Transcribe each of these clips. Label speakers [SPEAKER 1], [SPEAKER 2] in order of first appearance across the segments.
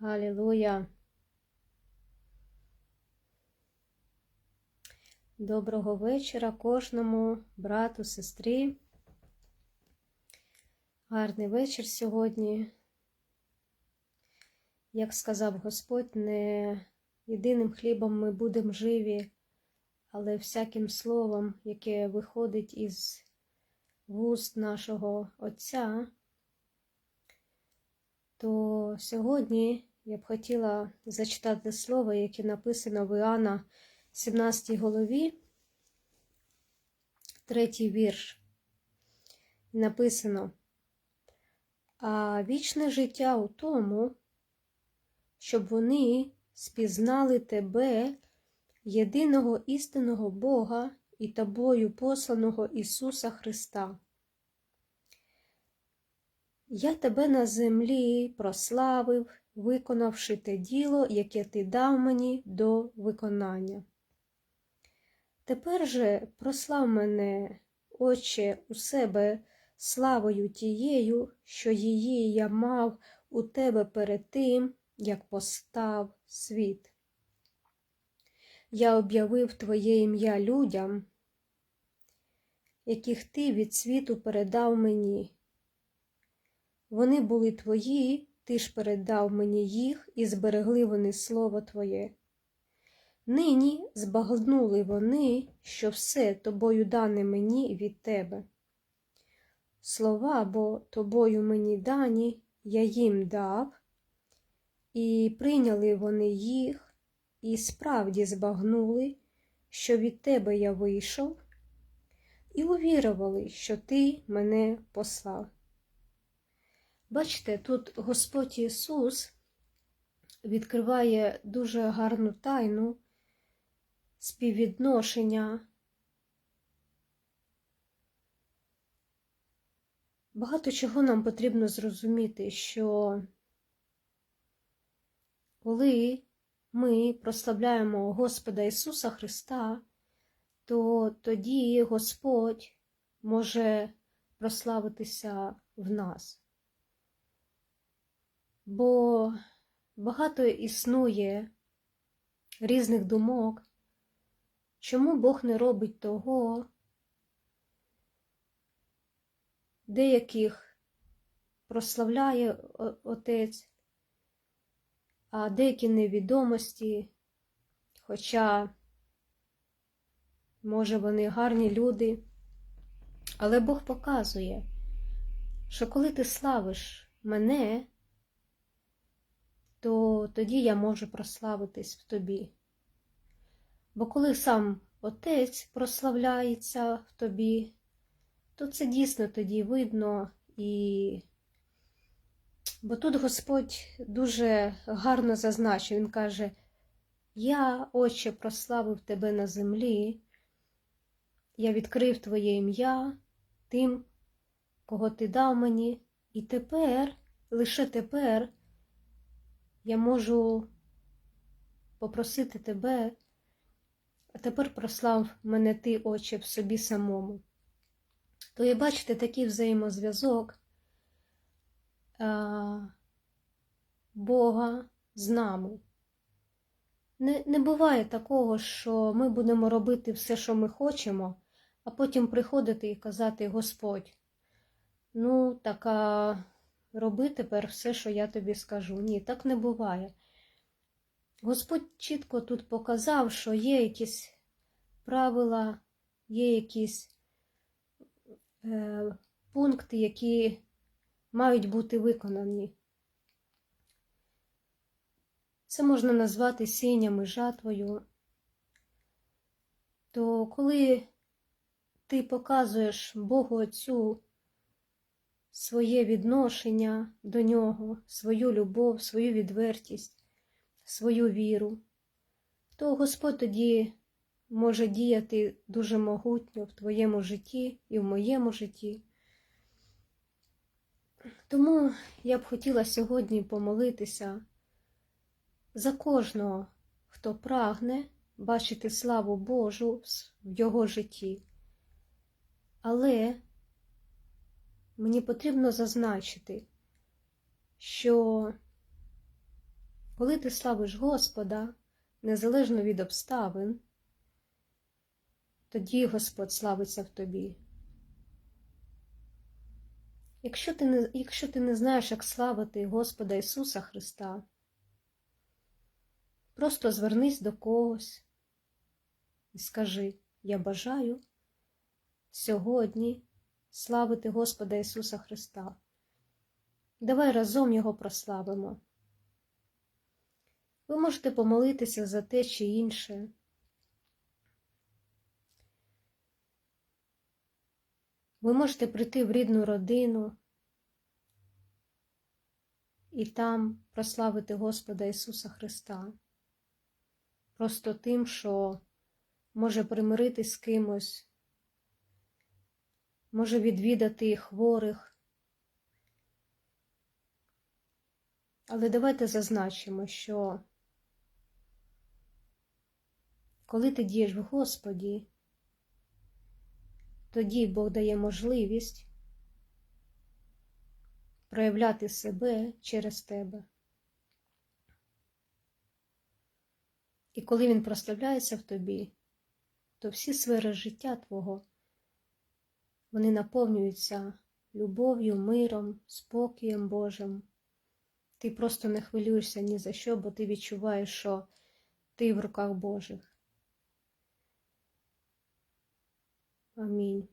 [SPEAKER 1] Алілуя. Доброго вечора кожному брату, сестрі. Гарний вечір сьогодні. Як сказав Господь, не єдиним хлібом ми будемо живі, але всяким словом, яке виходить із вуст нашого Отця, то сьогодні я б хотіла зачитати слово, яке написано в Іоанна 17 голові, третій вірш. Написано, а вічне життя у тому, щоб вони спізнали тебе, єдиного істинного Бога і тобою посланого Ісуса Христа. Я тебе на землі прославив, виконавши те діло, яке ти дав мені до виконання. Тепер же прослав мене, Отче, у себе славою тією, що її я мав у тебе перед тим, як постав світ. Я об'явив Твоє ім'я людям, яких ти від світу передав мені. Вони були твої, ти ж передав мені їх, і зберегли вони слово Твоє. Нині збагнули вони, що все тобою дане мені від тебе. Слова бо тобою мені дані, я їм дав, і прийняли вони їх, і справді збагнули, що від тебе я вийшов, і увірували, що ти мене послав. Бачите, тут Господь Ісус відкриває дуже гарну тайну співвідношення. Багато чого нам потрібно зрозуміти, що коли ми прославляємо Господа Ісуса Христа, то тоді Господь може прославитися в нас. Бо багато існує різних думок, чому Бог не робить того, деяких прославляє Отець, а деякі невідомості, хоча, може, вони гарні люди, але Бог показує, що коли ти славиш мене, то тоді я можу прославитись в тобі. Бо коли сам Отець прославляється в тобі, то це дійсно тоді видно і. Бо тут Господь дуже гарно зазначив, Він каже, я, Отче, прославив тебе на землі, я відкрив Твоє ім'я тим, кого ти дав мені, і тепер, лише тепер, я можу попросити тебе, а тепер прослав мене ти, Отче, в собі самому. То є, бачите, такий взаємозв'язок Бога з нами. Не, Не буває такого, що ми будемо робити все, що ми хочемо, а потім приходити і казати Господь, ну, така роби тепер все, що я тобі скажу. Ні, так не буває. Господь чітко тут показав, що є якісь правила, є якісь е, пункти, які мають бути виконані. Це можна назвати сінням і жатвою. То коли ти показуєш Богу Отцю своє відношення до нього, свою любов, свою відвертість, свою віру, то Господь тоді може діяти дуже могутньо в твоєму житті і в моєму житті. Тому я б хотіла сьогодні помолитися за кожного, хто прагне бачити славу Божу в його житті. Але мені потрібно зазначити, що коли ти славиш Господа, незалежно від обставин, тоді Господь славиться в тобі. Якщо ти не, якщо ти не знаєш, як славити Господа Ісуса Христа, просто звернись до когось і скажи: Я бажаю сьогодні славити Господа Ісуса Христа. Давай разом Його прославимо. Ви можете помолитися за те чи інше. Ви можете прийти в рідну родину і там прославити Господа Ісуса Христа. Просто тим, що може примиритись з кимось, може відвідати хворих. Але давайте зазначимо, що коли ти дієш в Господі, тоді Бог дає можливість проявляти себе через тебе. І коли Він прославляється в тобі, то всі сфери життя Твого, вони наповнюються любов'ю, миром, спокієм Божим. Ти просто не хвилюєшся ні за що, бо ти відчуваєш, що ти в руках Божих. Амінь.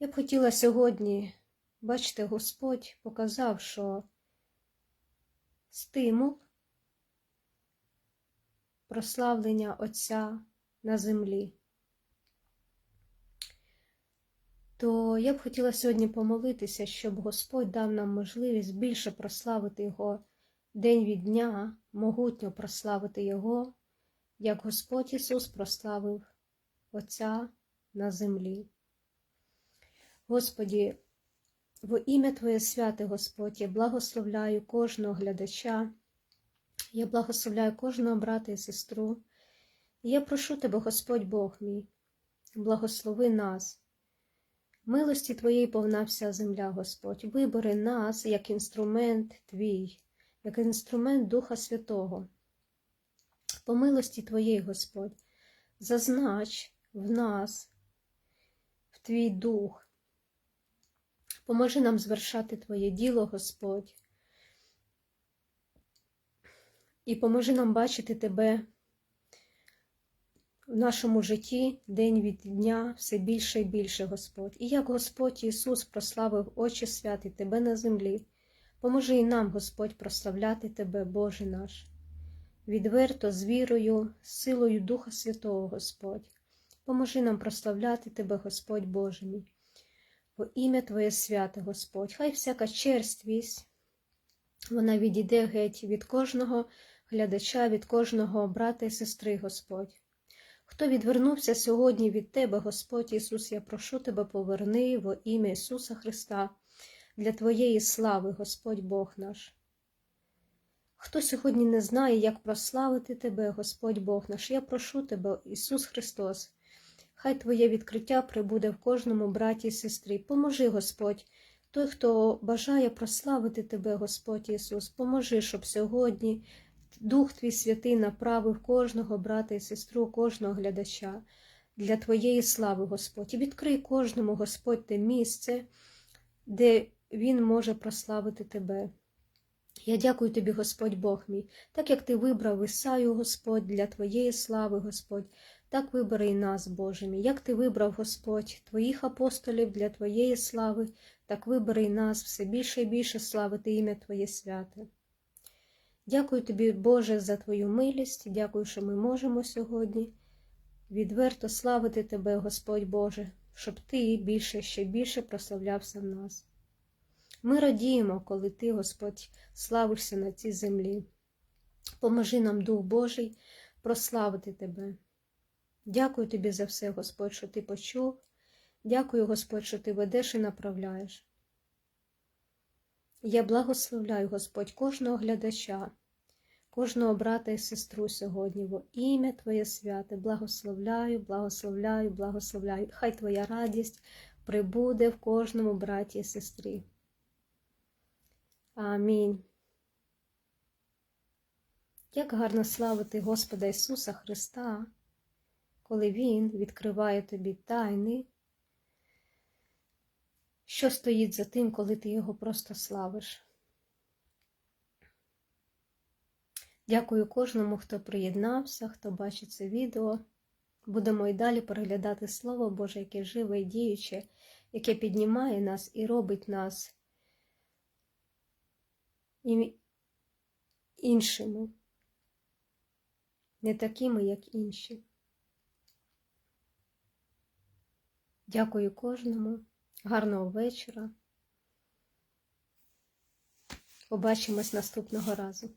[SPEAKER 1] Я б хотіла сьогодні, бачите, Господь показав, що стимул прославлення Отця на землі. То я б хотіла сьогодні помолитися, щоб Господь дав нам можливість більше прославити Його день від дня, могутньо прославити Його, як Господь Ісус прославив Отця на землі. Господі, во ім'я Твоє святе Господь, я благословляю кожного глядача, я благословляю кожного брата і сестру. І я прошу Тебе, Господь Бог мій, благослови нас. Милості Твоєї повна вся земля, Господь, вибери нас як інструмент Твій, як інструмент Духа Святого. По милості Твоєї, Господь, зазнач в нас, в Твій дух. Поможи нам звершати Твоє діло, Господь, і поможи нам бачити Тебе в нашому житті день від дня все більше і більше, Господь. І як Господь Ісус прославив очі святі Тебе на землі, поможи і нам, Господь, прославляти Тебе, Боже наш, відверто, з вірою, з силою Духа Святого, Господь. Поможи нам прославляти Тебе, Господь Боже мій. Во ім'я Твоє святе, Господь, хай всяка черствість, вона відійде геть від кожного глядача, від кожного брата і сестри, Господь. Хто відвернувся сьогодні від Тебе, Господь Ісус, я прошу Тебе, поверни во ім'я Ісуса Христа для Твоєї слави, Господь Бог наш. Хто сьогодні не знає, як прославити Тебе, Господь Бог наш, я прошу Тебе, Ісус Христос. Хай Твоє відкриття прибуде в кожному браті і сестрі. Поможи, Господь, той, хто бажає прославити Тебе, Господь Ісус, поможи, щоб сьогодні Дух Твій Святий направив кожного брата і сестру, кожного глядача для Твоєї слави, Господь. І відкрий кожному, Господь, те місце, де Він може прославити Тебе. Я дякую тобі, Господь Бог мій, так як ти вибрав Ісаю, Господь, для Твоєї слави, Господь, так вибери і нас, Боже мій. Як ти вибрав, Господь, Твоїх апостолів для Твоєї слави, так вибери і нас все більше і більше славити ім'я Твоє святе. Дякую тобі, Боже, за Твою милість, дякую, що ми можемо сьогодні відверто славити Тебе, Господь Боже, щоб Ти більше ще більше прославлявся в нас. Ми радіємо, коли Ти, Господь, славишся на цій землі. Поможи нам, Дух Божий, прославити Тебе. Дякую тобі за все, Господь, що ти почув. Дякую, Господь, що ти ведеш і направляєш. Я благословляю, Господь, кожного глядача, кожного брата і сестру сьогодні, во ім'я Твоє святе, благословляю, благословляю, благословляю. Хай Твоя радість прибуде в кожному браті і сестрі. Амінь. Як гарно славити Господа Ісуса Христа, коли Він відкриває тобі тайни, що стоїть за тим, коли ти Його просто славиш. Дякую кожному, хто приєднався, хто бачить це відео. Будемо й далі переглядати Слово Боже, яке живе і діюче, яке піднімає нас і робить нас іншими, не такими, як інші. Дякую кожному. Гарного вечора. Побачимось наступного разу.